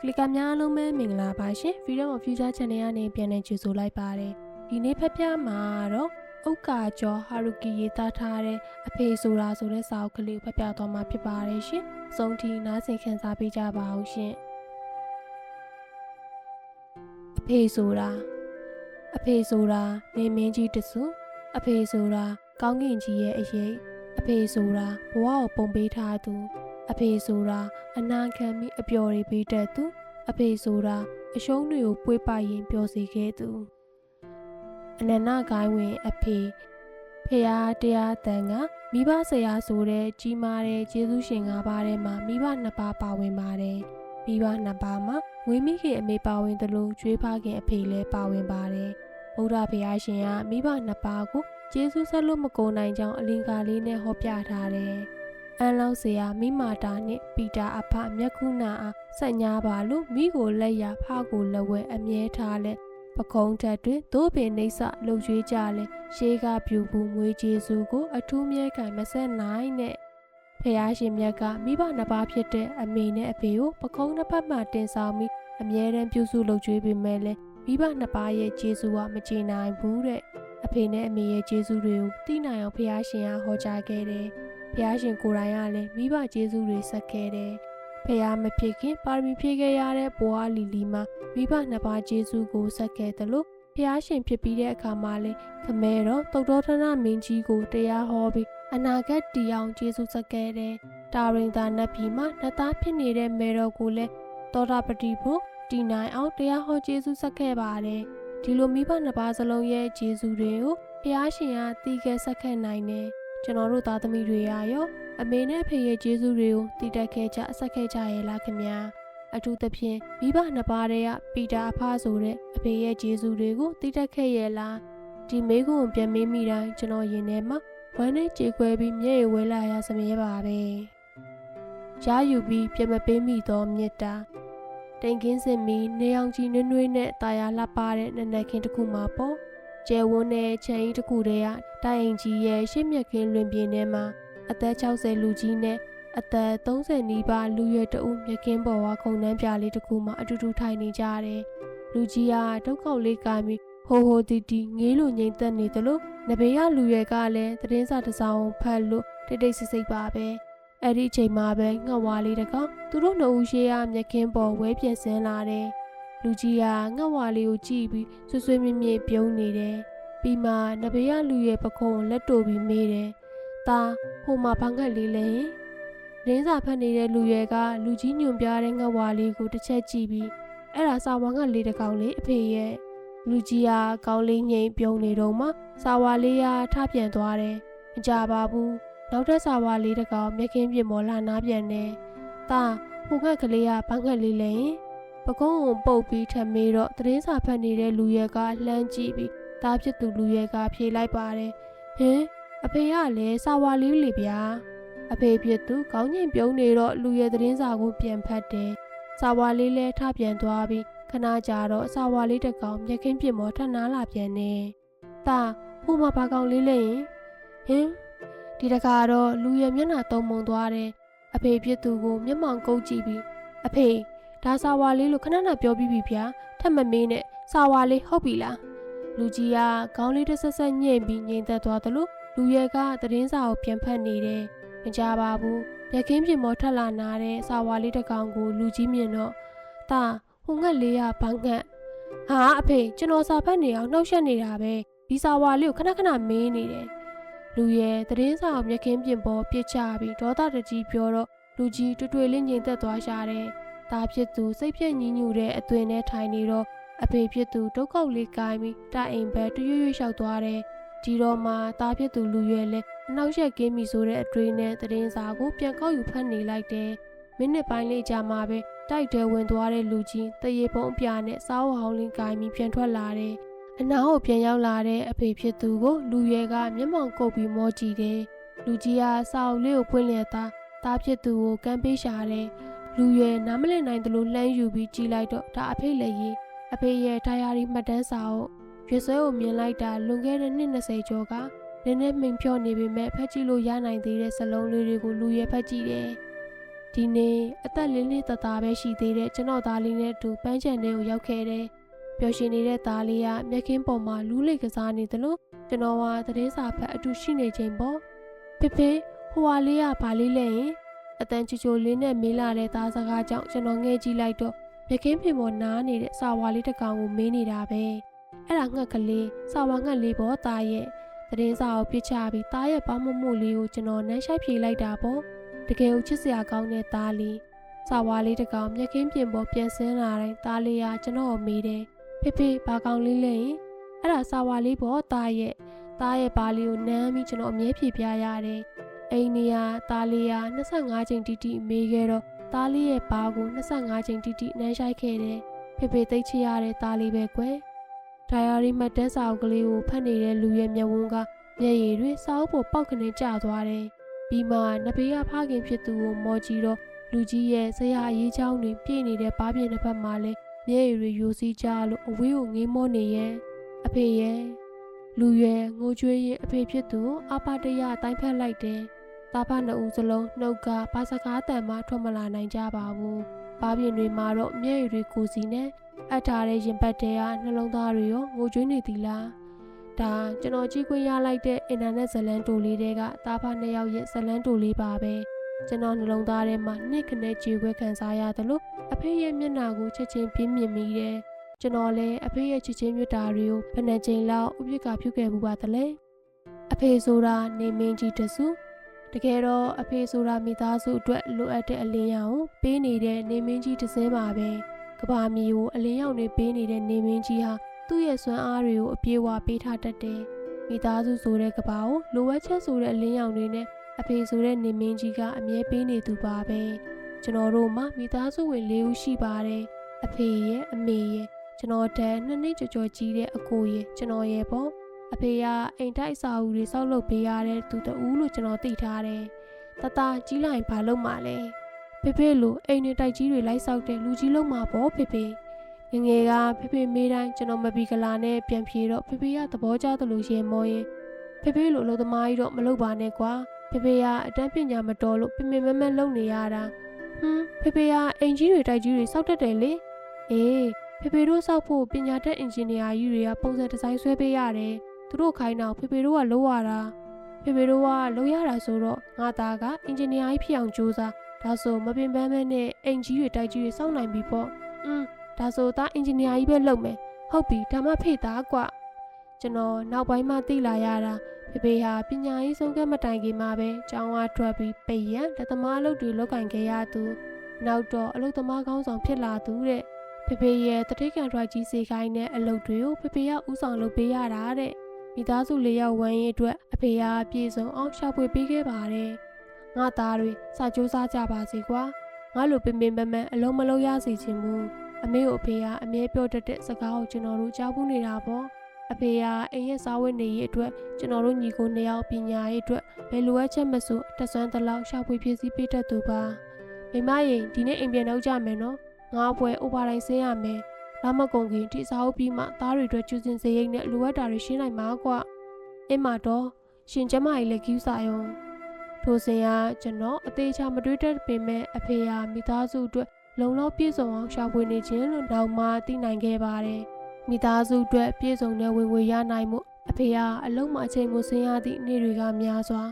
ကလစ်ကများအားလုံးပဲမင်္ဂလာပါရှင် Freedom of Future Channel ကနေပြန်လည်ကြိုဆိုလိုက်ပါတယ်ဒီနေ့ဖက်ပြမှာတော့ဥက္ကာကျော်ဟာရုကီရေးသားထားတဲ့အဖေဆိုတာဆိုတဲ့စာအုပ်ကလေးကိုဖက်ပြသွားမှာဖြစ်ပါတယ်ရှင်အဆုံးထိနားဆင်ခံစားပေးကြပါအောင်ရှင်အဖေဆိုတာအဖေဆိုတာနေမင်းကြီးတစုအဖေဆိုတာကောင်းကင်ကြီးရဲ့အရေးအဖေဆိုတာဘဝကိုပုံပေးထားသူ အဖေဆိုတာအနာခံပြီးအပျော်တွေပေးတတ်သူအဖေဆိုတာအရှုံးတွေကိုပွေးပရင်ပျော်စေခဲ့သူအနန္တဂိုင်းဝင်အဖေဖះတရားတန်ကမိဘဆရာဆိုတဲ့ကြီးမားတဲ့ကျေးဇူးရှင်၅ပါးထဲမှာမိဘနှစ်ပါးပါဝင်ပါတယ်မိဘနှစ်ပါးမှာဝင်းမိခင်အမေပါဝင်သလိုကျွေးဖခင်အဖေလည်းပါဝင်ပါတယ်ဗုဒ္ဓဘုရားရှင်ကမိဘနှစ်ပါးကိုကျေးဇူးဆက်လို့မကုန်နိုင်ကြောင်းအလင်္ကာလေးနဲ့ဟောပြထားတယ် အန်လောက်စရာမိမာတာနဲ့ပီတာအဖမြက်ခုနာအားဆက်ညာပါလို့မိကိုလက်ရဖကိုလက်ဝဲအမြဲထားလဲပကုံးထက်တွင်သို့ပင်နှိမ့်ဆလှုပ်ရွေးကြလဲရှေးကပြူဘူးငွေကျေစုကို အထူးမြဲခံမဆက်နိုင်နဲ့ဖះရှင်မြတ်ကမိဘနှစ်ပါးဖြစ်တဲ့အမေနဲ့အဖေကိုပကုံးတစ်ဖက်မှတင်ဆောင်ပြီးအမြဲတမ်းပြုစုလုပ်ကြွေးပေးမယ်လဲမိဘနှစ်ပါးရဲ့ကျေစုကမကြည်နိုင်ဘူးတဲ့အဖေနဲ့အမေရဲ့ကျေးဇူးတွေကိုသိနိုင်အောင်ဖះရှင်ကဟောကြားခဲ့တယ်။ ဖះရှင်ကိုယ်တိုင်ကလည်းမိဘကျေးဇူးတွေဆက်ခဲ့တယ်။ဖះမဖြစ်ခင်ပါရမီဖြည့်ခဲ့ရတဲ့ဘွားလီလီမှာမိဘနှစ်ပါးကျေးဇူးကိုဆက်ခဲ့တယ်လို့ဖះရှင်ဖြစ်ပြီးတဲ့အခါမှာလည်းခမဲတော်တုတ်တော်ထနမင်းကြီးကိုတရားဟောပြီးအနာဂတ်တီအောင်ကျေးဇူးဆက်ခဲ့တယ်။တာရင်သာနတ်ပြည်မှာနှစ်သားဖြစ်နေတဲ့မေတော်ကိုလည်းသောတာပတိဖို့တီနိုင်အောင်တရားဟောကျေးဇူးဆက်ခဲ့ပါတယ်။ဒီလိုမိဘနှစ်ပါးစလုံးရဲ့ကျေးဇူးတွေကိုဖះရှင်ကတီးခဲ့ဆက်ခဲ့နိုင်တယ် ကျွန်တော်တို့သားသမီးတွေရရောအမေနဲ့ဖေရဲ့ကျေးဇူးတွေကိုတည်တက်ခဲ့ကြအဆက်ခဲ့ကြရဲ့လားခင်ဗျာအထူးသဖြင့်မိဘနှစ်ပါးတည်းကပီတာအဖဆိုတဲ့အဖေရဲ့ကျေးဇူးတွေကိုတည်တက်ခဲ့ရဲ့လားဒီမေးခွန်းကိုပြန်မေးမိတိုင်းကျွန်တော်ရင်ထဲမှာဝမ်းနဲ့ကြေခွဲပြီးမျက်ရည်ဝဲလာရစမြဲပါပဲရယူပြီးပြန်မပေးမိသောမေတ္တာတိန်ကင်းစင်မီနေအောင်ကြီးနွေးနွေးနဲ့တာယာလှပတဲ့နက်နက်ခင်းတစ်ခုမှာပေါ့ ကျဲဝန်းတဲ့ခြံကြီးတစ်ခုတည်းကတိုင်ရင်ကြီးရဲ့ရှေ့မြက်ခင်းလွင်ပြင်ထဲမှာအသက်60လူကြီးနဲ့အသက်30နီးပါးလူရွယ်တဦးမြက်ခင်းပေါ်ကခုံနှန်းပြလေးတစ်ခုမှာအတူတူထိုင်နေကြတယ်။လူကြီးကဒုက္ခလေးကိုင်းပြီးဟိုဟိုတီတီငေးလိုငိမ့်သက်နေသလိုနဘေးကလူရွယ်ကလည်းသတင်းစာတစ်စောင်ဖတ်လို့တိတ်တိတ်ဆိတ်ဆိတ်ပါပဲ။အဲ့ဒီအချိန်မှာပဲငှက်ဝါလေးတကောင်သူတို့နှစ်ဦးရှေ့ကမြက်ခင်းပေါ်ဝဲပြင်းစင်းလာတယ်။ လူကြီးဟာငှက်ဝါလေးကိုကြည့်ပြီးဆွဆွမြမြပြုံးနေတယ်။ပြီးမှနဘေးကလူရဲ့ပခုံးကိုလက်တို့ပြီးမေးတယ်။ဒါဟိုမှာဘာငှက်လေးလဲ။ရင်းစာဖတ်နေတဲ့လူရဲ့ကလူကြီးညွန်ပြတဲ့ငှက်ဝါလေးကိုတစ်ချက်ကြည့်ပြီးအဲ့ဒါစာဝါငှက်လေးတစ်ကောင်လေးအဖေရဲ့လူကြီးဟာကောင်းလေးငိမ့်ပြုံးနေတော့မှစာဝါလေးဟာထပြန်သွားတယ်။မကြပါဘူး။နောက်ထပ်စာဝါလေးတစ်ကောင်မြခင်ပြမော်လာနားပြန်တယ်။ဒါဟိုငှက်ကလေးကဘာငှက်လေးလဲ။ ပကုံးကိုပုတ်ပြီးထမေးတော့သတင်းစာဖတ်နေတဲ့လူရဲ့ကလှမ်းကြည့်ပြီးသားဖြစ်သူလူရဲကဖြေလိုက်ပါတယ်ဟင်အဖေကလည်းစာဝါလေးလေဗျာအဖေဖြစ်သူကောင်းကျင်ပြုံးနေတော့လူရဲသတင်းစာကိုပြန်ဖတ်တယ်စာဝါလေးလဲထပြန်သွားပြီးခဏကြာတော့စာဝါလေးတစ်ကောင်မြက်ခင်းပြစ်မောထနာလာပြန်နေတာဟိုမှာဘာကောင်လေးလဲရင်ဟင်ဒီတကားတော့လူရဲမျက်နှာတုံမုံသွားတယ်အဖေဖြစ်သူကိုမျက်မှောင်ကုပ်ကြည့်ပြီးအဖေ ဒါစာဝါလေးလို့ခဏခဏပြောပြီးပြီဗျာထပ်မမေးနဲ့စာဝါလေးဟုတ်ပြီလားလူကြီးကခေါင်းလေးတစ်ဆက်ဆက်ညှိပြီးငိမ်သက်သွားသလိုလူရဲကသတင်းစာကိုပြန်ဖတ်နေတယ်။မကြပါဘူး။လက်ခင်းပြင်မောထက်လာနာတဲ့စာဝါလေးတစ်ကောင်ကိုလူကြီးမြင်တော့တာဟိုငက်လေးကဘာငက်ဟာအဖေကျွန်တော်စာဖတ်နေအောင်နှောက်ယှက်နေတာပဲဒီစာဝါလေးကိုခဏခဏမင်းနေတယ်။လူရဲသတင်းစာကိုမျက်ခင်းပြင်ပေါ်ပြစ်ချပြီးဒေါသတကြီးပြောတော့လူကြီးတွေ့တွေ့လေးငိမ်သက်သွားရှာတယ်။ ဒါဖြစ်သူစိတ်ပြည့်ညှဉ်းညူတဲ့အသွင်နဲ့ထိုင်နေတော့အဖေဖြစ်သူဒုက္ခလေးကိုင်းပြီးတိုင်အိမ်ဘက်တရွရွလျှောက်သွားတယ်။ဒီတော့မှသားဖြစ်သူလူရွယ်လဲအနောက်ရက်ကင်းပြီဆိုတဲ့အတွေးနဲ့သတင်းစာကိုပြန်ကောက်ယူဖတ်နေလိုက်တယ်။မိနစ်ပိုင်းလေးကြာမှပဲတိုက်တဲဝင်သွားတဲ့လူကြီးတရေပုံအပြာနဲ့စားဝဟောင်းလေးကိုင်းပြီးပြန်ထွက်လာတယ်။အနားကိုပြန်ရောက်လာတဲ့အဖေဖြစ်သူကိုလူရွယ်ကမျက်မှောင်ကုပ်ပြီးမောကြည့်တယ်။လူကြီးကစာအုပ်လေးကိုဖွင့်လျက်သားသားဖြစ်သူကိုကမ်းပေးရှာတယ်။ လူရွယ်နားမလည်နိုင်သလိုလှမ်းယူပြီးကြည့်လိုက်တော့ဒါအဖေလည်းရေးအဖေရဲ့ဒါယာရီမှတ်တမ်းစာအုပ်ရွှေဆွဲကိုမြင်လိုက်တာလွန်ခဲ့တဲ့နှစ်20ကျော်ကနည်းနည်းမိန်ဖြော့နေပေမဲ့ဖတ်ကြည့်လို့ရနိုင်သေးတဲ့စလုံးလေးတွေကိုလူရဲဖတ်ကြည့်တယ်။ဒီနေ့အသက်လေးလေးတသားပဲရှိသေးတဲ့ကျွန်တော်သားလေးနဲ့အတူပန်းချန်ထဲကိုရောက်ခဲ့တယ်ပျော်ရွှင်နေတဲ့သားလေးကမျက်ခင်းပေါ်မှာလူးလိတ်ကစားနေတယ်လို့ကျွန်တော်ကသတင်းစာဖတ်အတူရှိနေချိန်ပေါ့ဖေဖေဟိုဟာလေးကဘာလေးလဲရင် အတန်ချူချူလေးနဲ့မေးလာတဲ့သားစကားကြောင့်ကျွန်တော်ငဲ့ကြည့်လိုက်တော့မြက်ခင်းပင်ပေါ်နားနေတဲ့စာဝါလေးတစ်ကောင်ကိုမေးနေတာပဲအဲ့ဒါငှက်ကလေးစာဝါငှက်လေးပေါ့သားရဲ့သတင်းစာကိုပြစ်ချပြီးသားရဲ့ပေါင်းမမှုလေးကိုကျွန်တော်နမ်းရှိုက်ဖြေလိုက်တာပေါ့တကယ်ကိုချစ်စရာကောင်းတဲ့သားလေးစာဝါလေးတစ်ကောင်မြက်ခင်းပြင်ပေါ်ပြန်ဆင်းလာတိုင်းသားလေးကကျွန်တော်ကိုမေးတယ်ဖေဖေဘာကောင်လေးလဲရင်အဲ့ဒါစာဝါလေးပေါ့သားရဲ့သားရဲ့ပါလေးကိုနမ်းပြီးကျွန်တော်အမြဲဖြေပြရတယ် အိန္ဒိယသားလေးက25ချိန်တိတိမေးခဲ့တော့သားလေးရဲ့ဘားကို25ချိန်တိတိနမ်းရှိုက်ခဲ့တယ်။ဖေဖေသိတ်ချရတဲ့သားလေးပဲကွယ်။ဒိုင်ယာရီမှတ်တမ်းစာအုပ်ကလေးကိုဖတ်နေတဲ့လူရဲ့မျက်ဝန်းကမျက်ရည်တွေစာအုပ်ပေါ်ပေါက်ခနဲ့ကျသွားတယ်။ပြီးမှနဘေးကဖခင်ဖြစ်သူကိုမော်ကြည့်တော့လူကြီးရဲ့ဆရာအရေးချောင်းတွေပြည့်နေတဲ့ပါးပြင်းတစ်ဖက်မှာလဲမျက်ရည်တွေယိုစီးကြလို့အဝေးကိုငေးမောနေရဲ့အဖေရဲ့လူရွယ်ငိုကြွေးရဲ့အဖေဖြစ်သူကိုအပါတရအတိုင်းဖက်လိုက်တယ်။ သားဖနှစ်ဦးစလုံးနှုတ်ကဘာစကားတန်မှထွက်မလာနိုင်ကြပါဘူး။ဘားပြင်တွေမှာတော့မျက်ရည်တွေကိုစီနဲ့အပ်ထားတဲ့ရင်ပတ်တဲကနှလုံးသားတွေရောငိုကြွေးနေသည်လား။ဒါကျွန်တော်ကြည့်ခွင့်ရလိုက်တဲ့အင်တာနက်ဇလန်းတူလေးတွေကသားဖနှစ်ယောက်ရဲ့ဇလန်းတူလေးပါပဲ။ကျွန်တော်နှလုံးသားထဲမှာနှစ်ခနဲ့ကြေခွဲခံစားရတယ်လို့အဖေရဲ့မျက်နှာကိုချက်ချင်းပြင်းမြင်မိတယ်။ကျွန်တော်လည်းအဖေရဲ့ချစ်ချင်းမြတ်တာတွေကိုဘယ်နှကြိမ်လောက်ဥပက္ခပြုခဲ့မှုပါသလဲ။အဖေဆိုတာနေမင်းကြီးတစု တကယ်တော့အဖေဆိုတာမိသားစုအတွက်လိုအပ်တဲ့အလင်းရောင်ကိုပေးနေတဲ့နေမင်းကြီးတစ်စင်းပါပဲကဘာမီကိုအလင်းရောင်တွေပေးနေတဲ့နေမင်းကြီးဟာသူ့ရဲ့စွမ်းအားတွေကိုအပြည့်အဝပေးထားတတ်တယ်မိသားစုဆိုတဲ့ကဘာကိုလိုအပ်ချက်ဆိုတဲ့အလင်းရောင်တွေနဲ့အဖေဆိုတဲ့နေမင်းကြီးကအမြဲပေးနေသူပါပဲကျွန်တော်တို့မှာမိသားစုဝင်၄ဦးရှိပါတယ်အဖေရဲ့အမေရဲ့ကျွန်တော်တန်းနှစ်နှစ်ကြော်ကြော်ကြီးတဲ့အကိုရဲ့ကျွန်တော်ရဲ့ပေါ့ အဖေကအိမ်တိုက်အစာအုပ်တွေစောက်လုပ်ပေးရတဲ့သူတဦးလို့ကျွန်တော်သိထားတယ်။တတကြီးလိုက်ဘာလုပ်မှလဲ။ဖေဖေလိုအိမ်တွေတိုက်ကြီးတွေလိုက်ဆောက်တဲ့လူကြီးလုံးမှာပေါ့ဖေဖေ။ငယ်ငယ်ကဖေဖေမေးတိုင်းကျွန်တော်မပီကလာနဲ့ပြန်ပြေတော့ဖေဖေကသဘောကျသလိုရေမောရင်ဖေဖေလိုအလုပ်သမားကြီးတော့မလုပ်ပါနဲ့ကွာ။ဖေဖေကအတန်းပညာမတော်လို့ပင်ပင်မမက်လုပ်နေရတာ။ဟွန်းဖေဖေကအိမ်ကြီးတွေတိုက်ကြီးတွေစောက်တတ်တယ်လေ။အေးဖေဖေတို့စောက်ဖို့ပညာတတ်အင်ဂျင်နီယာကြီးတွေကပုံစံဒီဇိုင်းဆွဲပေးရတယ်။ သူတို့ခိုင်းတော့ဖေဖေတို့ကလုံးရတာဖေဖေတို့ကလုံးရတာဆိုတော့ငါသားကအင်ဂျင်နီယာကြီးဖြစ်အောင်ကြိုးစားဒါဆိုမပင်ပန်းမဲနဲ့အင်ကြီးတွေတိုက်ကြီးတွေစောင့်နိုင်ပြီပေါ့อืมဒါဆိုသားအင်ဂျင်နီယာကြီးပဲလုပ်မယ်ဟုတ်ပြီဒါမှဖေ့သားကွကျွန်တော်နောက်ပိုင်းမှသိလာရတာဖေဖေဟာပညာရေးဆုံးကမတိုင်ခင်မှာပဲကျောင်းအားထွက်ပြီးပိတ်ရန်လက်သမားအလုပ်တွေလုပ်ကင်ခဲ့ရသူနောက်တော့အလုပ်သမားကောင်းဆောင်ဖြစ်လာသူတဲ့ဖေဖေရဲ့တတိကံဒရိုက်ကြီးစေခိုင်းတဲ့အလုပ်တွေကိုဖေဖေကဥဆောင်လုပ်ပေးရတာတဲ့ မိသားစုလေးယောက်ဝမ်းရေးအတွက်အဖေကပြေဆုံးအောင်ရှာဖွေပေးခဲ့ပါတယ်။ငါသားတွေစာကြိုးစားကြပါစေကွာ။ငါလိုပင်ပင်ပန်းပန်းအလုံးမလုံးရစေချင်ဘူး။အမေကိုအဖေကအမြဲပြောတတ်တဲ့စကားကိုကျွန်တော်တို့ကြားဘူးနေတာပေါ့။အဖေကအိမ်ရဲ့စားဝတ်နေရေးအတွက်ကျွန်တော်တို့ညီကိုနှစ်ယောက်ပညာရေးအတွက်ဘယ်လိုအပ်ချက်မဆိုအတက်ဆွမ်းတလောက်ရှာဖွေဖြည့်ဆည်းပေးတတ်သူပါ။မိမရင်ဒီနေ့အိမ်ပြန်တော့ကြမယ်နော်။ငါ့ဘွယ်အိုဘာတိုင်းဆင်းရမယ်။ လာမကုန်ခင်ဒီစာအုပ်ပြီးမှသားတွေအတွက်ကျူစင်စရိတ်နဲ့လိုအပ်တာတွေရှင်းနိုင်မှာကွာအင်းမတော့ရှင်ကျမကြီးလည်းကျူးစာရုံထိုစဉ်ကကျွန်တော်အသေးချာမတွေးတတ်ပေမဲ့အဖေဟာမိသားစုအတွက်လုံလောက်ပြည့်စုံအောင်ရှာဖွေနေခြင်းလို့နောက်မှသိနိုင်ခဲ့ပါတယ်မိသားစုအတွက်ပြည့်စုံတဲ့ဝင်ငွေရနိုင်မှုအဖေကအလုံးမအချိန်ကိုဆင်းရသည့်နေ့တွေကများစွာ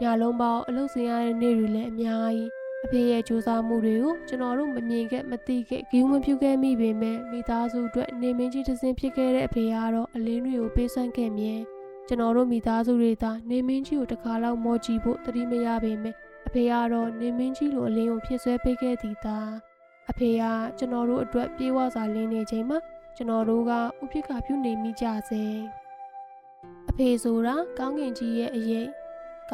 ညလုံးပေါင်းအလုပ်ဆင်းရတဲ့နေ့တွေလည်းအများကြီး အဖေရဲ့ကြိုးစားမှုတွေကိုကျွန်တော်တို့မမြင်ခဲ့မသိခဲ့ဂီးမပြုခဲ့မိပေမဲ့မိသားစုအတွက်နေမင်းကြီးတစ်စင်းဖြစ်ခဲ့တဲ့အဖေကတော့အလင်းတွေကိုပေးစွမ်းခဲ့မြဲကျွန်တော်တို့မိသားစုတွေသာနေမင်းကြီးကိုတစ်ခါလောက်မော်ကြည့်ဖို့တတိမရပေမဲ့အဖေကတော့နေမင်းကြီးလိုအလင်းကိုဖြစ်ဆွဲပေးခဲ့သည်သာအဖေကကျွန်တော်တို့အတွက်ပြေးဝစွာလင်းနေချိန်မှာကျွန်တော်တို့ကဥပိ္ပခပြုနေမိကြစေအဖေဆိုတာကောင်းကင်ကြီးရဲ့အရေး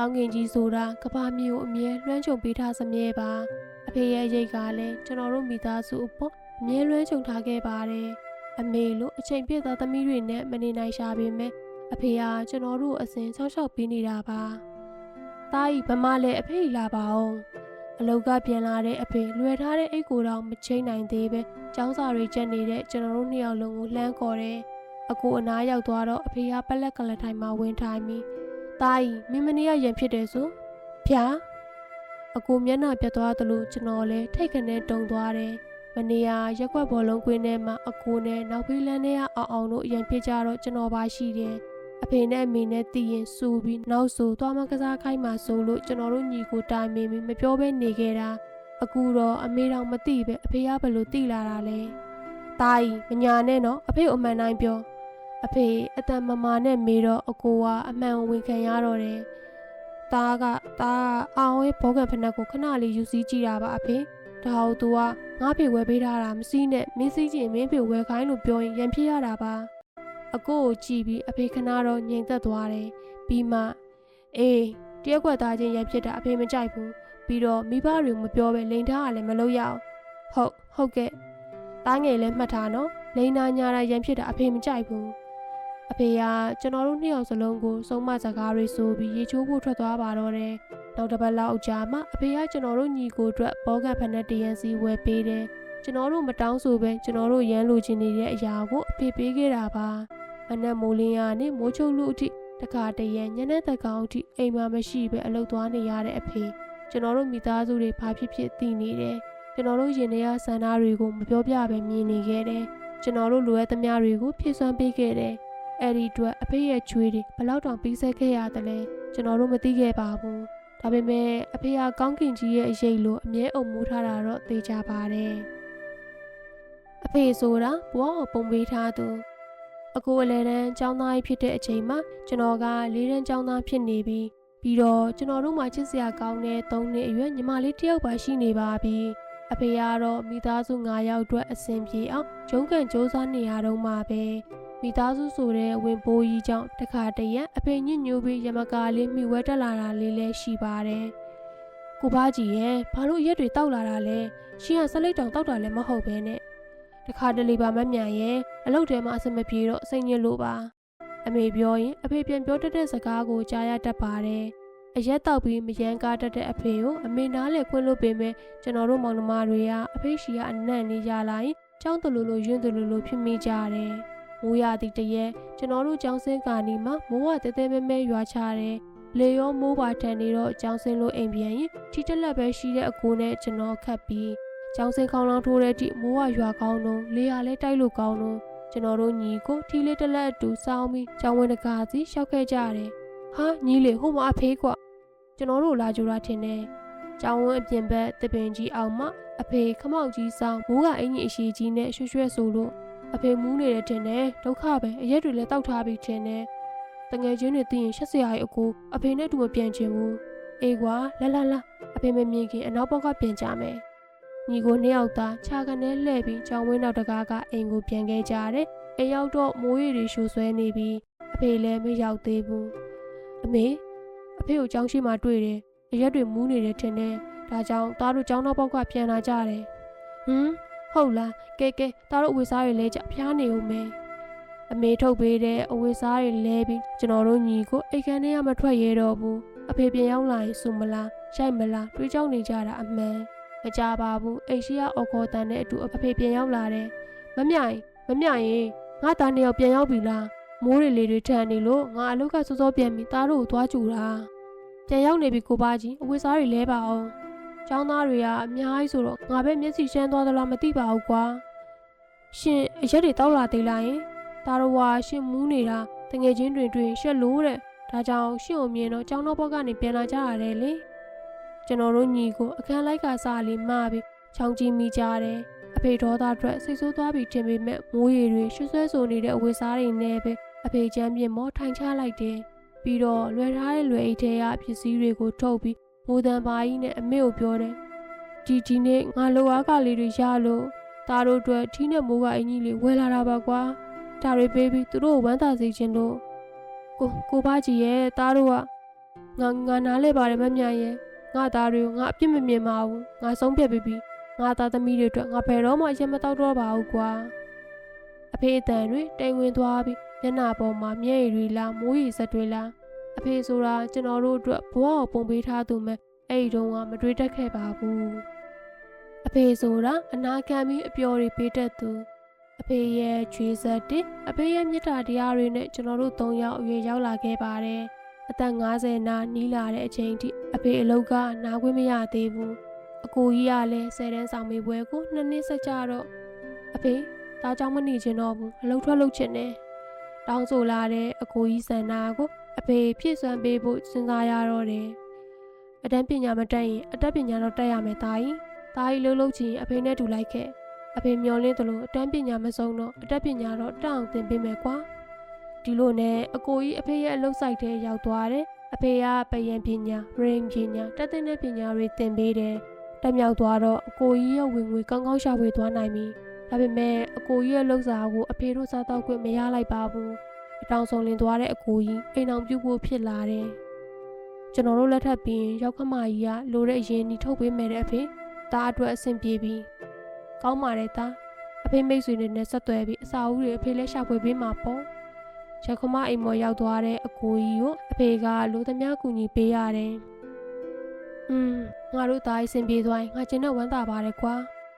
ကောင်းကင်ကြီးဆိုတာကဘာမျိုးအမြဲလွှမ်းခြုံပေးထားစမြဲပါအဖေရဲ့ရိတ်ကလည်းကျွန်တော်တို့မိသားစုအပေါ်အမြဲလွှမ်းခြုံထားခဲ့ပါတယ်အမေလို့အချိန်ပြည့်သောသမီးတွေနဲ့မနေနိုင်ရှာပေမဲ့အဖေကကျွန်တော်တို့အစဉ်ဆောက်ရှောက်ပေးနေတာပါတားဤဗမာလည်းအဖေလာပါအောင်အလောက်ကပြန်လာတဲ့အဖေလွယ်ထားတဲ့အိတ်ကိုတော့မချိန်နိုင်သေးပဲចောင်းစာတွေကျက်နေတဲ့ကျွန်တော်တို့နှစ်ယောက်လုံးကိုလှမ်းခေါ်တယ်အကိုအနားရောက်သွားတော့အဖေကပက်လက်ကလထိုင်မှာဝင်ထိုင်ပြီး တာကြီးမင်းမနေ့ကရံဖြစ်တယ်ဆိုဖျားအကိုမျက်နှာပြတ်သွားသလိုကျွန်တော်လည်းထိတ်ခနဲတုံသွားတယ်မနေ့ကရက်ွက်ဘောလုံးကွင်းထဲမှာအကိုနဲ့နောက်ဖေးလန်းထဲကအောင်အောင်တို့အရင်ဖြစ်ကြတော့ကျွန်တော်ပါရှိတယ်အဖေနဲ့အမေနဲ့တည်ရင်စူပြီးနောက်ဆိုသွားမကစားခိုင်းမှဆိုလို့ကျွန်တော်တို့ညီကိုတိုင်မင်းမပြောဘဲနေခဲ့တာအခုတော့အမေတော်မသိပဲအဖေကဘယ်လိုသိလာတာလဲတာကြီးမညာနဲ့နော်အဖေကိုအမှန်တိုင်းပြော အဖေအတန်မမာနဲ့မေတော့အကိုကအမှန်ဝန်ခံရတော့တယ်။သားကသားအောင်ဝဲဘောကံဖနက်ကိုခဏလေးယူစည်းကြည့်တာပါအဖေ။ဒါဟုတ်သူကငါ့ဖေဝဲပေးထားတာမစည်းနဲ့မင်းစည်းချင်မင်းဖေဝဲခိုင်းလို့ပြောရင်ရန်ဖြစ်ရတာပါ။အကိုကိုကြည့်ပြီးအဖေခဏတော့ငြိမ်သက်သွားတယ်။ပြီးမှအေးတရက်ကွက်သားချင်းရန်ဖြစ်တာအဖေမကြိုက်ဘူး။ပြီးတော့မိဘတွေမပြောပဲလိန်ထားရလည်းမလုပ်ရအောင်။ဟုတ်ဟုတ်ကဲ့။တားငယ်လည်းမှတ်ထားနော်။လိန်နာညာရန်ဖြစ်တာအဖေမကြိုက်ဘူး။ အဖေကကျွန်တော်တို့နှစ်ယောက်စလုံးကိုစုံမစကားတွေဆိုပြီးရေချိုးဖို့ထွက်သွားပါတော့တယ်။နောက်တစ်ပတ်လောက်ကြာမှအဖေကကျွန်တော်တို့ညီကိုအတွက်ဘောကန်ဖက်နဲ့တရန်စီဝယ်ပေးတယ်။ကျွန်တော်တို့မတောင်းဆိုပဲကျွန်တော်တို့ရမ်းလိုချင်နေတဲ့အရာကိုအဖေပေးခဲ့တာပါ။မနက်မိုးလင်းရနဲ့မိုးချုပ်လို့အထိတခါတရံညနေသက်ကောင်အထိအိမ်မှာမရှိပဲအလုပ်သွားနေရတဲ့အဖေကျွန်တော်တို့မိသားစုတွေဘာဖြစ်ဖြစ်သိနေတယ်။ကျွန်တော်တို့ရင်ထဲကဆန္ဒတွေကိုမပြောပြပဲမြင်နေခဲ့တယ်။ကျွန်တော်တို့လိုအပ်သမျှတွေကိုဖြည့်စွမ်းပေးခဲ့တယ်။ အဲ့ဒီအတွက်အဖေရဲ့ချွေးတွေဘလောက်တောင်ပြီးဆက်ခဲ့ရတယ်လဲကျွန်တော်တို့မသိခဲ့ပါဘူးဒါပေမဲ့အဖေကကောင်းကင်ကြီးရဲ့အရေးလိုအမြဲအုံမိုးထားတာတော့သိကြပါတယ်အဖေဆိုတာဘဝကိုပုံပေးထားသူအကိုအလဲတန်းចောင်းသားကြီးဖြစ်တဲ့အချိန်မှာကျွန်တော်ကလေးတန်းចောင်းသားဖြစ်နေပြီးပြီးတော့ကျွန်တော်တို့မှချစ်စရာကောင်းတဲ့၃နှစ်အရွယ်ညီမလေးတစ်ယောက်ပါရှိနေပါပြီအဖေကတော့မိသားစု9ယောက်အတွက်အဆင်ပြေအောင်ဂျုံကန်စူးစမ်းနေရတော့မှပဲ မိသားစုဆိုတဲ့ဝင်ပိုးကြီးကြောင့်တခါတရံအဖေညစ်ညိုပြီးရမကာလေးမိဝဲတက်လာတာလေးလည်းရှိပါတယ်။ကိုဘာကြီးရဲ့ဘာလို့ရက်တွေတောက်လာတာလဲ။ရှင်ကစလိတ်တောင်တောက်တာလည်းမဟုတ်ပဲနဲ့။တခါတလေပါမမြန်ရဲ့အလုပ်ထဲမှာအဆင်မပြေတော့စိတ်ညစ်လို့ပါ။အမေပြောရင်အဖေပြန်ပြောတတ်တဲ့စကားကိုကြားရတတ်ပါတယ်။အရက်တောက်ပြီးမယမ်းကားတတ်တဲ့အဖေကိုအမေနားလေခွင့်လို့ပေမဲ့ကျွန်တော်တို့မောင်နှမတွေကအဖေရှိကအနံ့နေကြလာရင်ကြောင်းတလူလိုယွန်းတလူလိုဖြစ်မိကြတယ်။ မိုးရသည့်တရက်ကျွန်တော်တို့ကျောင်းစင်းကာနီမှာမိုးကတဲတဲမဲမဲရွာချတယ်။လေရောမိုးပါထန်နေတော့ကျောင်းစင်းလို့အိမ်ပြန်ရင်ထီတက်လက်ပဲရှိတဲ့အကိုနဲ့ကျွန်တော်ခတ်ပြီးကျောင်းစင်းခေါင်းလောင်းထိုးတဲ့အထိမိုးကရွာကောင်းတော့လေရလဲတိုက်လို့ကောင်းတော့ကျွန်တော်တို့ညီကိုထီလေးတက်လက်အတူစောင်းပြီးကျောင်းဝင်တကာစီရှောက်ခဲ့ကြတယ်။ဟာညီလေးဟိုမှာအဖေးကွကျွန်တော်တို့လာကြတာထင်တယ်။ကျောင်းဝင်းအပြင်ဘက်တပင်ကြီးအောင်မှအဖေခမောက်ကြီးဆောင်မိုးကအင်ကြီးအရှိကြီးနဲ့ရွှွှဲရွှဲဆိုလို့ အဖေမူးနေတယ်ထင်တယ်ဒုက္ခပဲအရက်တွေလည်းတောက်ထားပြီးထင်တယ်တငယ်ချင်းတွေသိရင်ရှက်စရာကြီးအကူအဖေနဲ့တူမပြန်ချင်ဘူးအေးကွာလာလာလာအဖေမမြင်ခင်အနောက်ဘက်ကပြန်ကြမယ်ညီကိုနှစ်ယောက်သားခြာကနေလှည့်ပြီးကြောင်ဝင်းနောက်တကားကအိမ်ကိုပြန်ခဲ့ကြတယ်အိမ်ရောက်တော့မိုးရီတွေရှိုးဆွဲနေပြီးအဖေလည်းမရောက်သေးဘူးအမေအဖေကိုကြောင်းရှိမှတွေ့တယ်အရက်တွေမူးနေတယ်ထင်တယ်ဒါကြောင့်သားတို့ကြောင်းနောက်ဘက်ကပြန်လာကြတယ်ဟမ် ဟုတ်လားကဲကဲตาတို့အဝေစားတွေလဲကြဖျားနေဦးမယ်အမေထုတ်ပေးတဲ့အဝေစားတွေလဲပြီးကျွန်တော်တို့ညီကိုအိတ်ခမ်းထဲကမထွက်ရဲတော့ဘူးအဖေပြန်ရောက်လာရင်စုမလားရှိုက်မလားတွေးကြောက်နေကြတာအမှန်မကြပါဘူးအိတ်ရှိရအော်ခေါ်တန်တဲ့အတူအဖေပြန်ရောက်လာတယ်မမြိုင်မမြိုင်ရေငါသားနှစ်ယောက်ပြန်ရောက်ပြီလားမိုးတွေလေတွေထန်နေလို့ငါအလုတ်ကစောစောပြန်ပြီးသားတို့ကိုသွားကြူတာပြန်ရောက်နေပြီကိုပါကြီးအဝေစားတွေလဲပါအောင် ចောင်းသားတွေကအများကြီးဆိုတော့ငါပဲမျက်စိရှမ်းသွားသလားမသိပါဘူးကွာရှင်အရက်တွေတောက်လာသေးလားယင်တာတော်ဝါရှင်မူးနေတာတငယ်ချင်းတွေတွေ့ရှက်လို့တဲ့ဒါကြောင့်ရှင်ကိုမြင်တော့ចောင်းတော်ဘက်ကနေပြန်လာကြရတယ်လေကျွန်တော်တို့ညီကိုအခန်းလိုက်ကစားလေးမှားပြီးချောင်းကြည့်မိကြတယ်အဖေဒေါသအတွက်စိတ်ဆိုးသွားပြီးထင်ပေမဲ့မိုးရီတွေရွှဲဆွဲဆိုနေတဲ့အဝေစားတွေနဲ့ပဲအဖေချမ်းပြင်မောထိုင်ချလိုက်တယ်ပြီးတော့လွယ်ထားတဲ့လွယ်အိတ်ထဲကပစ္စည်းတွေကိုထုတ်ပြီး မိုးတန်ပါကြီးနဲ့အမေကိုပြောတယ်ဒီဒီနေ့ငါလိုအားကလေးတွေရလို့သားတို့အတွက်ထီးနဲ့မိုးကအင်ကြီးလေးဝယ်လာတာပါကွာဒါတွေပေးပြီးသူတို့ကိုဝမ်းသာစေခြင်းလို့ကိုကိုပါကြီးရဲ့သားတို့ကငါငါနားလဲပါတယ်မမြရဲ့ငါသားတွေကိုငါအပြစ်မမြင်ပါဘူးငါဆုံးဖြတ်ပြီးပြီငါသားသမီးတွေအတွက်ငါဘယ်တော့မှအရင်မတော့တော့ပါဘူးကွာအဖေအတန်တွေတိမ်ဝင်သွားပြီးမျက်နှာပေါ်မှာမျက်ရည်တွေလားမိုးရည်စက်တွေလား အဖေဆိုတာကျွန်တော်တို့အတွက်ဘဝကိုပုံပေးထားသူမဲ့အဲ့ဒီတုန်းကမတွေးတတ်ခဲ့ပါဘူးအဖေဆိုတာအနာခံပြီးအပျော်တွေပေးတတ်သူအဖေရဲ့ချွေးဆက်တစ်အဖေရဲ့မေတ္တာတရားတွေနဲ့ကျွန်တော်တို့၃ယောက်အရွယ်ရောက်လာခဲ့ပါတယ်အသက်50နာနီးလာတဲ့အချိန်ထိအဖေအလုတ်ကနားခွင့်မရသေးဘူးအကိုကြီးကလည်းဆယ်တန်းဆောင်မေးပွဲကိုနှစ်နှစ်ဆက်ကြတော့အဖေဒါကြောင့်မနေချင်တော့ဘူးအလုတ်ထွက်လုပ်ချင်တယ်တောင်းဆိုလာတဲ့အကိုကြီးဆန္ဒကို အဖေဖြည့်စွမ်းပေးဖို့စဉ်းစားရတော့တယ်အတန်းပညာမတက်ရင်အတတ်ပညာတော့တက်ရမယ်တာကြီးတာကြီးလှုပ်လှုပ်ချင်အဖေနဲ့တူလိုက်ခဲ့အဖေမျောလင်းသလိုအတန်းပညာမဆုံးတော့အတတ်ပညာတော့တက်အောင်သင်ပေးမယ်ကွာဒီလိုနဲ့အကိုကြီးအဖေရဲ့အလုပ်ဆိုင်ထဲရောက်သွားတယ်။အဖေကပယံပညာ၊ရင်ပညာ၊တက်တဲ့ပညာတွေသင်ပေးတယ်။တက်မြောက်သွားတော့အကိုကြီးရဲ့ဝင်ငွေကောင်းကောင်းရှာဖွေသွားနိုင်ပြီ။ဒါပေမဲ့အကိုကြီးရဲ့လှုပ်စာကိုအဖေတို့စားတော့ခွင့်မရလိုက်ပါဘူး။ အတောင်ဆုံးလင်သွားတဲ့အကိုကြီးအိမ်အောင်ပြုတ်ဖို့ဖြစ်လာတယ်။ကျွန်တော်တို့လက်ထပ်ပြီးရောက်ခမကြီးကလိုတဲ့အရင်ဒီထုတ်ပေးမယ်တဲ့အဖေ။ဒါအတွက်အဆင်ပြေပြီ။ကောင်းပါတယ်သား။အဖေမိတ်ဆွေတွေနဲ့ဆက်သွယ်ပြီးအစာအုပ်တွေအဖေလည်းရှာဖွေပေးမှာပေါ့။ရခမအိမ်မော်ရောက်သွားတဲ့အကိုကြီးကိုအဖေကလိုသမျှကူညီပေးရတယ်။อืมငါတို့သားအဆင်ပြေသွားရင်ငါကျင်းတော့ဝမ်းသာပါတယ်ကွာ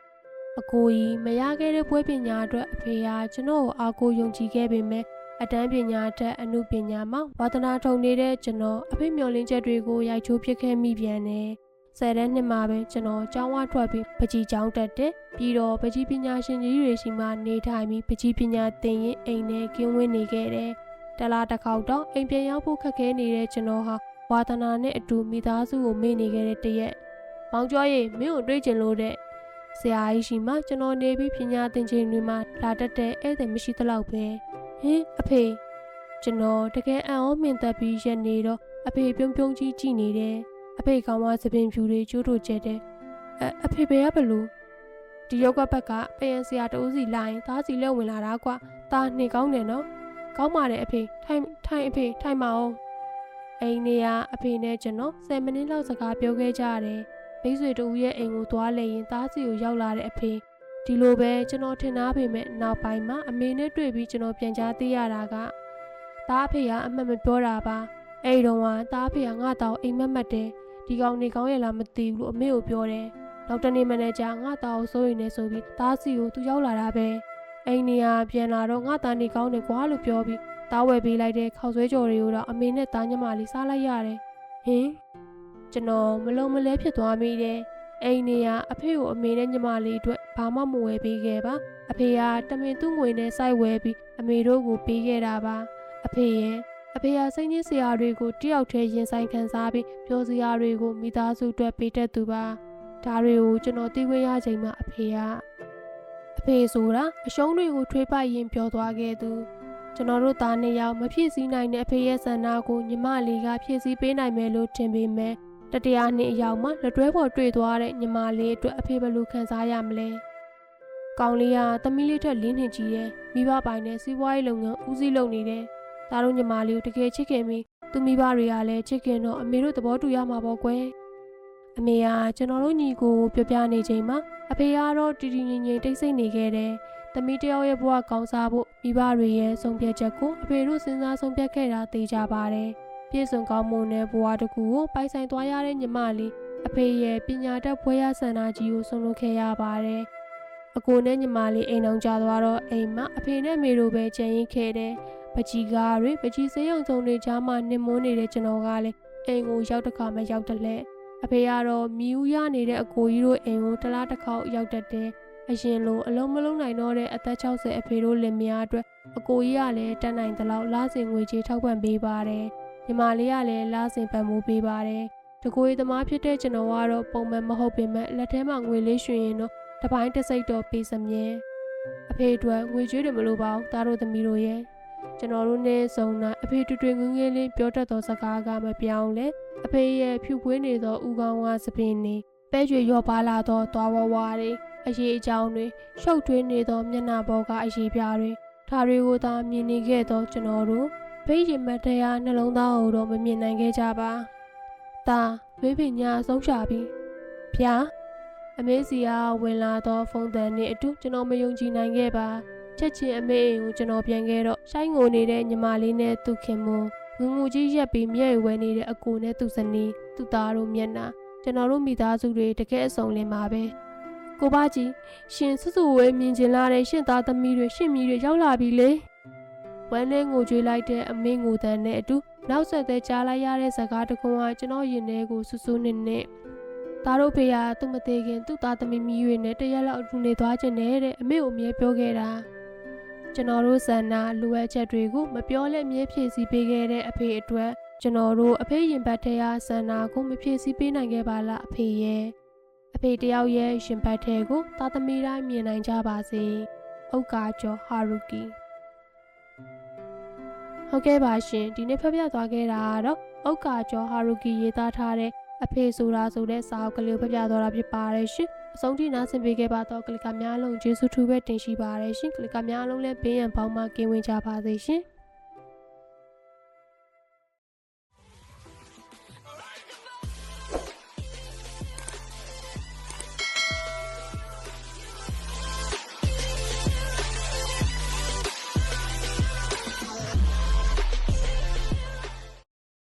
။အကိုကြီးမရခဲ့တဲ့ပွဲပညာအတွက်အဖေကကျွန်တော်ကိုအားကိုးယုံကြည်ခဲ့ပေမဲ့ အတန်းပညာတက်အမှုပညာမှာဝါသနာထုံနေတဲ့ကျွန်တော်အဖေမျောလင်းချက်တွေကိုရိုက်ချိုးပစ်ခဲ့မိပြန်တယ်။ဆယ်တန်းနှစ်မှာပဲကျွန်တော်ကျောင်းဝထွက်ပြီးပကြီးကျောင်းတက်တယ်။ပြီးတော့ပကြီးပညာရှင်ကြီးတွေရှိမှနေထိုင်ပြီးပကြီးပညာသင်ရင်အိမ်နဲ့ကင်းဝင်းနေခဲ့တယ်။တလားတစ်ခေါက်တော့အိမ်ပြန်ရောက်ဖို့ခက်ခဲနေတဲ့ကျွန်တော်ဟာဝါသနာနဲ့အတူမိသားစုကိုမေ့နေခဲ့တဲ့တရက်။မောင်ကျော်ရေမင်းကိုတွေ့ကျင်လို့တဲ့ဆရာကြီးရှိမှကျွန်တော်နေပြီးပညာသင်ချိန်တွေမှာလာတတ်တဲ့ဧည့်သည်မရှိသလောက်ပဲ။ ဟင်အဖေကျွန်တော်တကယ်အံ့ဩမြင်သက်ပြီးရက်နေတော့အဖေပြုံးပြုံးကြီးကြည့်နေတယ်။အဖေကောင်းမသပင်ဖြူတွေကျိုးတို့ကျဲတယ်။အအဖေဘယ်ရဘလို့ဒီယောက်ကဘက်ကပယံဆရာတဦးစီလာရင်သားစီလက်ဝင်လာတာကွာ။သားနေကောင်းတယ်နော်။ကောင်းပါတယ်အဖေထိုင်ထိုင်အဖေထိုင်ပါအောင်အိမ်နေရအဖေနဲ့ကျွန်တော်10မိနစ်လောက်စကားပြောခဲ့ကြရတယ်မိတ်ဆွေတူရဲ့အိမ်ကိုသွားလေရင်သားစီကိုရောက်လာတဲ့အဖေ ဒီလိုပဲကျွန်တော်ထင်သားပေမဲ့နောက်ပိုင်းမှာအမေနဲ့တွေ့ပြီးကျွန်တော်ပြန်ကြားသိရတာကသားအဖေကအမှတ်မပြောတာပါအဲ့ဒီတော့ကသားအဖေကငါ့တောင်အိမ်မက်မက်တယ်ဒီကောင်နေကောင်းရဲ့လားမသိဘူးလို့အမေကိုပြောတယ်နောက်တနေ့မနေ့ကျငါ့တောင်ကိုစိုးရိမ်နေဆိုပြီးသားစီကိုသူရောက်လာတာပဲအိမ်နေရပြန်လာတော့ငါတန်နေကောင်းတယ်ကွာလို့ပြောပြီးတားဝယ်ပေးလိုက်တဲ့ခောက်ဆွဲကြော်တွေကိုတော့အမေနဲ့တားညမလေးစားလိုက်ရတယ်။ဟင်ကျွန်တော်မလုံးမလဲဖြစ်သွားမိတယ်။ အိမ်နေရအဖေကိုအမေနဲ့ညမလေးအတွက်ဘာမှမဝယ်ပေးခဲ့ပါ။အဖေကတမင်သူ့ငွေနဲ့စိုက်ဝယ်ပြီးအမေတို့ကိုပေးခဲ့တာပါ။အဖေရဲ့အဖေကစိတ်ညစ်စရာတွေကိုတယောက်တည်းရင်ဆိုင်ခံစားပြီးပျော်စရာတွေကိုမိသားစုအတွက်ပေးတတ်သူပါ။ဒါတွေကိုကျွန်တော်သိခွင့်ရချိန်မှာအဖေကအဖေဆိုတာအရှုံးတွေကိုထွေးပိုက်ရင်ပြောသွားခဲ့သူကျွန်တော်တို့သားနှစ်ယောက်မဖြစ်စည်းနိုင်တဲ့အဖေရဲ့ဆန္ဒကိုညီမလေးကဖြည့်ဆည်းပေးနိုင်မယ်လို့ထင်ပေမဲ့ တတရားနှစ်အယောက်မှလက်တွဲပေါ်တွေ့သွားတဲ့ညီမလေးအတွက်အဖေဘယ်လိုခံစားရမလဲ။ကောင်လေးကသမီးလေးထက်လင်းနှင်ကြီးရဲ့မိဘပိုင်နဲ့စီးပွားရေးလုပ်ငန်းဦးစီးလုပ်နေတယ်။ဒါတို့ညီမလေးကိုတကယ်ချစ်ခင်ပြီးသူမိဘတွေကလည်းချစ်ခင်တော့အမေတို့သဘောတူရမှာပေါ့ကွယ်။အမေကကျွန်တော်တို့ညီကိုပြောပြနေချိန်မှာအဖေကတော့တည်တည်ငြိမ်ငြိမ်တိတ်ဆိတ်နေခဲ့တယ်။သမီးတယောက်ရဲ့ဘဝကောင်းစားဖို့မိဘတွေရဲ့ဆုံးဖြတ်ချက်ကိုအဖေတို့စဉ်းစားဆုံးဖြတ်ခဲ့တာသိကြပါတယ်။ ပြည့်စုံကောင်းမွန်တဲ့ဘဝတစ်ခုကိုပိုင်ဆိုင်သွားရတဲ့ညီမလေးအဖေရဲ့ပညာတတ်ဘွဲရဆန္ဒကြီးကိုဆုံးလွတ်ခဲ့ရပါတယ်။အကိုနဲ့ညီမလေးအိမ်အောင်ကြသွားတော့အိမ်မှာအဖေနဲ့မေတို့ပဲကြံရင်ခဲ့တယ်။ပကြီးကားတွေပကြီးစေးရုံစုံတွေကြားမှာနှင်မွန်းနေတဲ့ကျွန်တော်ကလည်းအိမ်ကိုရောက်တခါမှရောက်တယ်လေ။အဖေကတော့မြူးရနေတဲ့အကိုကြီးတို့အိမ်ကိုတစ်လားတစ်ခေါက်ရောက်တတ်တယ်။အရင်လိုအလုံးမလုံးနိုင်တော့တဲ့အသက်60အဖေတို့လင်မယားအတွက်အကိုကြီးကလည်းတတ်နိုင်သလောက်လာစဉ်ငွေကြေးထောက်ပံ့ပေးပါတယ်။ ညီမလေးကလည်းလာစဉ်ပံ့ပိုးပေးပါတယ်။တကိုကြီးသမားဖြစ်တဲ့ကျွန်တော်ကတော့ပုံမှန်မဟုတ်ပေမဲ့လက်ထဲမှာငွေလေးရွှင်ရင်တော့တစ်ပိုင်းတစ်စိတ်တော့ပေးစမြဲ။အဖေအတွက်ငွေကြေးတွေမလိုပါဘူး။သားတို့သမီးတို့ရဲ့ကျွန်တော်တို့နဲ့စုံနာအဖေတွေ့တွေ့ငွေငယ်လေးပြောတတ်သောစကားကမပြောင်းလဲ။အဖေရဲ့ဖြူဖွေးနေသောဥကောင်းဝါစပင်နေပဲကြွေရောပါလာသောသွားဝဝါတွေအရေးအကြောင်းတွေရှုပ်ထွေးနေသောမျက်နှာပေါ်ကအရေးပြားတွေဒါတွေကိုသာမြင်နေခဲ့သောကျွန်တော်တို့ ဘိတ်ရင်မတရားနှလုံးသားကိုတော့မမြင်နိုင်ခဲ့ကြပါ။ဒါဝေးပညာဆုံးရှာပြီးဗျာအမေစီကဝင်လာသောဖုန်းတန်နဲ့အတူကျွန်တော်မယုံကြည်နိုင်ခဲ့ပါချက်ချင်းအမေအိမ်ကိုကျွန်တော်ပြန်ခဲ့တော့ရှိုင်းငိုနေတဲ့ညီမလေးနဲ့သူခင်မွန်ငငူကြီးရက်ပြီးမျက်ရည်ဝဲနေတဲ့အကိုနဲ့သူ့ဇနီးသူ့သားတို့မျက်နှာကျွန်တော်တို့မိသားစုတွေတကယ်အစုံလင်ပါပဲကိုပါကြီးရှင်စွစွဝဲမြင်ကျင်လာတဲ့ရှင်သားသမီးတွေရှင်မီတွေရောက်လာပြီလေ ဝမ်းနဲ့ငိုကြွေးလိုက်တဲ့အမေငိုတန်နဲ့အတူနောက်ဆက်သက်ကြားလိုက်ရတဲ့ဇာကားတစ်ခုကကျွန်တော်ရင်ထဲကိုဆူဆူနစ်နစ်သားတို့ဖေကသူ့မသေးခင်သူ့သားသမီးမီးရွေနဲ့တရက်လောက်အတူနေသွားခြင်းနဲ့တဲ့အမေကိုအမြဲပြောခဲ့တာကျွန်တော်တို့ဆန္ဒလိုအပ်ချက်တွေကိုမပြောလဲအမြဲဖြည့်ဆည်းပေးခဲ့တဲ့အဖေအတွက်ကျွန်တော်တို့အဖေရင်ဘတ်ထဲရဆန္ဒကိုမဖြည့်ဆည်းပေးနိုင်ခဲ့ပါလားအဖေရဲ့အဖေတယောက်ရဲ့ရင်ဘတ်ထဲကိုသားသမီးတိုင်းမြင်နိုင်ကြပါစေ။ဥက္ကာကျော်ဟာရူကီ ဟုတ်ကဲ့ပါရှင်ဒီနေ့ဖတ်ပြသွားခဲ့တာကတော့ဥက္ကာကျော်ဟာရူကီရေးသားထားတဲ့အဖေဆိုတာဆိုတဲ့စာအုပ်ကလေးကိုဖတ်ပြသွားတာဖြစ်ပါတယ်ရှင်အဆုံးထိနားဆင်ပေးခဲ့ပါတော့ကလစ်ကများလုံးကျေးဇူးထူးပဲတင်ရှိပါတယ်ရှင်ကလစ်ကများလုံးလည်းဘေးရန်ပေါင်းမှကင်းဝေးကြပါစေရှင်